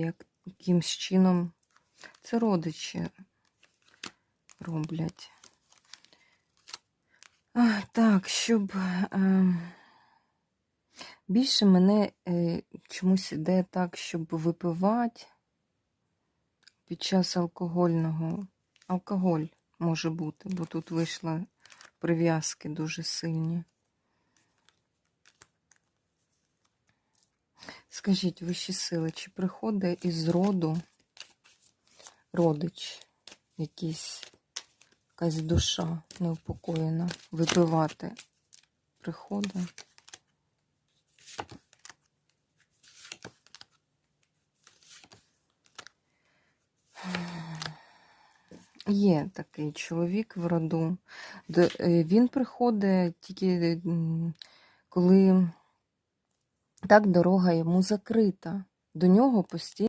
як- якимсь чином. Це родичі роблять. А, так, щоб е, більше мене е, чомусь іде так, щоб випивати під час алкогольного. Алкоголь може бути, бо тут вийшли прив'язки дуже сильні. Скажіть, вищі сили, чи приходить із роду родич якийсь, якась душа неупокоєна, випивати приходить? Є такий чоловік в роду. Е, Він приходить тільки коли так дорога йому закрита. До нього постійно.